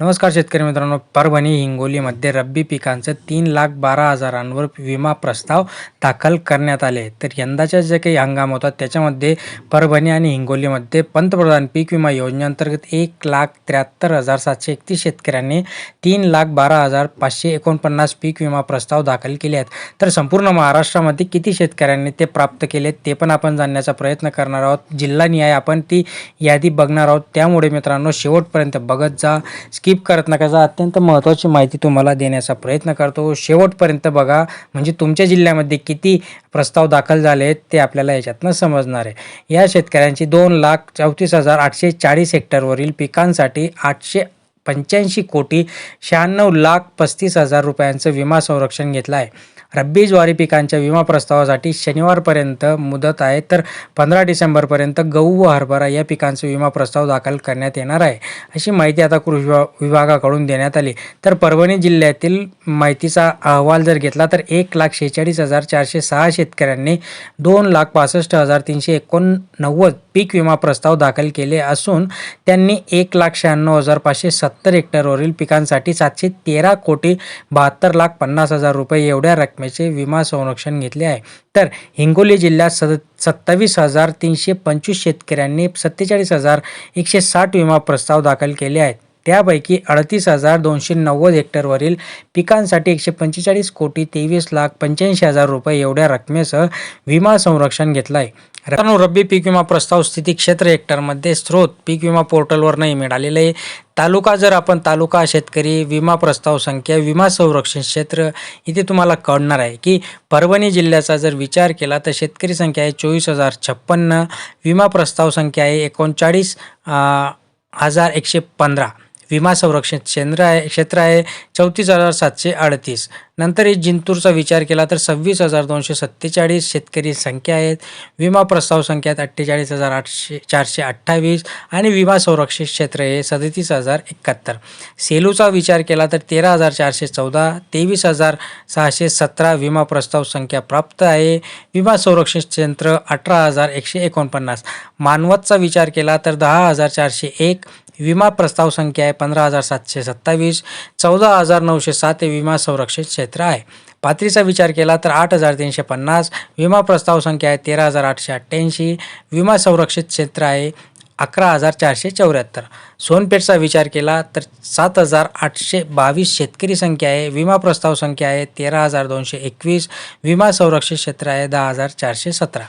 नमस्कार शेतकरी मित्रांनो परभणी हिंगोलीमध्ये रब्बी पिकांचं तीन लाख बारा हजारांवर विमा प्रस्ताव दाखल करण्यात आले. तर यंदाच्या जे काही हंगाम होता त्याच्यामध्ये परभणी आणि हिंगोलीमध्ये पंतप्रधान पीक विमा योजनेअंतर्गत एक लाख त्र्याहत्तर हजार सातशे एकतीस शेतकऱ्यांनी तीन लाख बारा हजार पाचशे एकोणपन्नास पीक विमा प्रस्ताव दाखल केले आहेत. तर संपूर्ण महाराष्ट्रामध्ये किती शेतकऱ्यांनी ते प्राप्त केले ते पण आपण जाणण्याचा प्रयत्न करणार आहोत. जिल्हानिहाय आपण ती यादी बघणार आहोत. त्यामुळे मित्रांनो शेवटपर्यंत बघत जा. स्किप करत नका. जा अत्यंत महत्त्वाची माहिती तुम्हाला देण्याचा प्रयत्न करतो. शेवटपर्यंत बघा म्हणजे तुमच्या जिल्ह्यामध्ये किती प्रस्ताव दाखल झाले आहेत ते आपल्याला याच्यातनं समजणार आहे. या शेतकऱ्यांची दोन लाख चौतीस हजार आठशे चाळीस हेक्टरवरील पिकांसाठी आठशे पंच्याऐंशी कोटी शहाण्णव लाख पस्तीस हजार रुपयांचं विमा संरक्षण घेतलं आहे. रब्बी ज्वारी पिकांच्या विमा प्रस्तावासाठी शनिवारपर्यंत मुदत आहे. तर पंधरा डिसेंबरपर्यंत गहू व हरभरा या पिकांचा विमा प्रस्ताव दाखल करण्यात येणार आहे. अशी माहिती आता कृषी विभा विभागाकडून देण्यात आली. तर परभणी जिल्ह्यातील माहितीचा अहवाल जर घेतला तर एक लाख शेहेचाळीस हजार चारशे सहा शेतकऱ्यांनी दोन लाख पासष्ट हजार तीनशे एकोणनव्वद पीक विमा प्रस्ताव दाखल केले असून त्यांनी एक लाख शहाण्णव हजार पाचशे सत्तर हेक्टरवरील पिकांसाठी सातशे तेरा कोटी बहात्तर लाख पन्नास हजार रुपये एवढ्या रकमेचे विमा संरक्षण घेतले आहे. तर हिंगोली जिल्ह्यात सद सत्तावीस हजार तीनशे पंचवीस शेतकऱ्यांनी सत्तेचाळीस हजार एकशे साठ विमा प्रस्ताव दाखल केले आहेत. त्यापैकी अडतीस हजार दोनशे नव्वद हेक्टरवरील पिकांसाठी एकशे पंचेचाळीस कोटी तेवीस लाख पंच्याऐंशी हजार रुपये एवढ्या रकमेसह विमा संरक्षण घेतलं आहे रत्नो रब्बी पीक विमा प्रस्ताव स्थिती क्षेत्र हेक्टरमध्ये स्रोत पीक विमा पोर्टलवर नाही मिळालेलं आहे. तालुका जर आपण तालुका शेतकरी विमा प्रस्ताव संख्या विमा संरक्षण क्षेत्र इथे तुम्हाला कळणार आहे की परभणी जिल्ह्याचा जर विचार केला तर शेतकरी संख्या आहे चोवीस हजार छप्पन्न विमा प्रस्ताव संख्या आहे एकोणचाळीस हजार एकशे पंधरा. विमा संरक्षण केंद्र आहे क्षेत्र आहे चौतीस हजार सातशे अडतीस. नंतर हे जिंतूरचा विचार केला तर सव्वीस हजार दोनशे सत्तेचाळीस शेतकरी संख्या आहेत. विमा प्रस्ताव संख्या आहेत अठ्ठेचाळीस हजार आठशे चारशे अठ्ठावीस आणि विमा संरक्षित क्षेत्र हे सदतीस हजार एकाहत्तर. सेलूचा विचार केला तर तेरा हजार चारशे चौदा तेवीस हजार सहाशे सतरा विमा प्रस्ताव संख्या प्राप्त आहे. विमा संरक्षण क्षेत्र अठरा हजार एकशे एकोणपन्नास. मानवतचा विचार केला तर दहा हजार चारशे एक विमा प्रस्ताव संख्या आहे पंधरा हजार सातशे सत्तावीस चौदा हजार नऊशे सात हे विमा संरक्षित क्षेत्र आहे. पात्रीचा विचार केला तर आठ हजार तीनशे पन्नास विमा प्रस्ताव संख्या आहे तेरा हजार आठशे अठ्ठ्याऐंशी विमा संरक्षित क्षेत्र आहे अकरा हजार चारशे चौऱ्याहत्तर. सोनपेठचा विचार केला तर सात हजार आठशे बावीस शेतकरी संख्या आहे विमा प्रस्ताव संख्या आहे तेरा हजार दोनशे एकवीस विमा संरक्षित क्षेत्र आहे दहा हजार चारशे सतरा.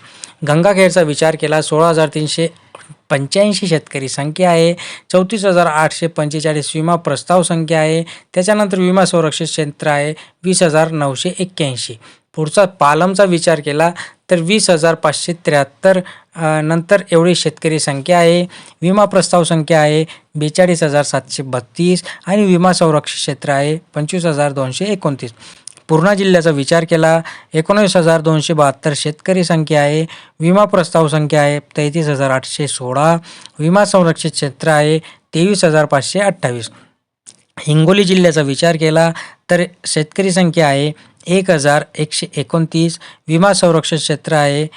गंगाखेडचा विचार केला सोळा हजार तीनशे पंच्याऐंशी शेतकरी संख्या आहे. चौतीस हजार आठशे पंचेचाळीस विमा प्रस्ताव संख्या आहे. त्याच्यानंतर विमा संरक्षित क्षेत्र आहे. वीस हजार नऊशे एक्क्याऐंशी. पुढचा पालमचा विचार केला तर वीस हजार पाचशे त्र्याहत्तर नंतर एवढी शेतकरी संख्या आहे. विमा प्रस्ताव संख्या आहे. बेचाळीस हजार सातशे बत्तीस आणि विमा संरक्षित क्षेत्र आहे. पंचवीस हजार दोनशे एकोणतीस. पूर्णा जिल्ह्याचा विचार केला. एकोणीस हजार दोनशे बहात्तर शेतकरी संख्या आहे. विमा प्रस्ताव संख्या आहे तेहतीस हजार आठशे सोळा. विमा संरक्षित क्षेत्र आहे तेवीस हजार पाचशे अठ्ठावीस. हिंगोली जिल्ह्याचा विचार केला तर शेतकरी संख्या आहे एक हजार एकशे एकोणतीस. विमा संरक्षित क्षेत्र आहे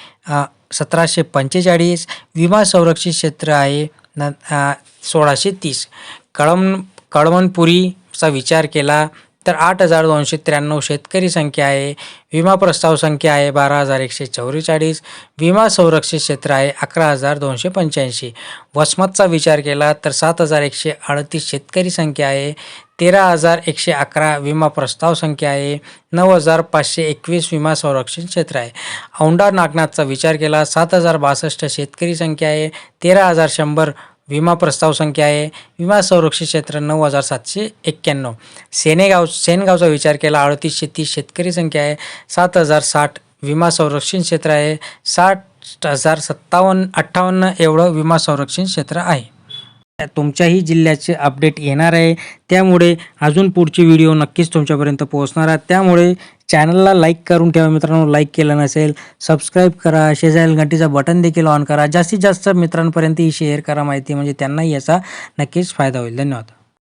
सतराशे पंचेचाळीस. विमा संरक्षित क्षेत्र आहे न सोळाशे तीस. कळम कळवणपुरीचा विचार केला तर आठ हजार दोनशे त्र्याण्णव शेतकरी संख्या आहे. विमा प्रस्ताव संख्या आहे बारा हजार एकशे चौवेचाळीस. विमा संरक्षित क्षेत्र आहे अकरा हजार दोनशे पंच्याऐंशी. वसमतचा विचार केला तर सात हजार एकशे अडतीस शेतकरी संख्या आहे. तेरा हजार एकशे अकरा विमा प्रस्ताव संख्या आहे. नऊ हजार पाचशे एकवीस विमा संरक्षण क्षेत्र आहे. औंढा नागनाथचा विचार केला सात हजार बासष्ट शेतकरी संख्या आहे. तेरा हजार शंभर विमा प्रस्ताव संख्या आहे. विमा संरक्षित क्षेत्र नऊ हजार सातशे एक्क्याण्णव. सेनेगाव सेनगावचा विचार केला अडतीसशे तीस शेतकरी संख्या आहे. सात हजार साठ विमा संरक्षण क्षेत्र आहे. साठ हजार सत्तावन्न अठ्ठावन्न एवढं विमा संरक्षण क्षेत्र आहे. तुमच्याही जिल्ह्याचे अपडेट येणार आहे. त्यामुळे अजून पुढचे व्हिडिओ नक्कीच तुमच्यापर्यंत पोहोचणार आहे त्यामुळे चॅनलला लाईक करून ठेवा. मित्रांनो लाईक केलं नसेल सबस्क्राईब करा. शेजारील घंटीचा बटन देखील ऑन करा. जास्तीत जास्त मित्रांपर्यंत ही शेअर करा. माहिती म्हणजे त्यांनाही याचा नक्कीच फायदा होईल. धन्यवाद.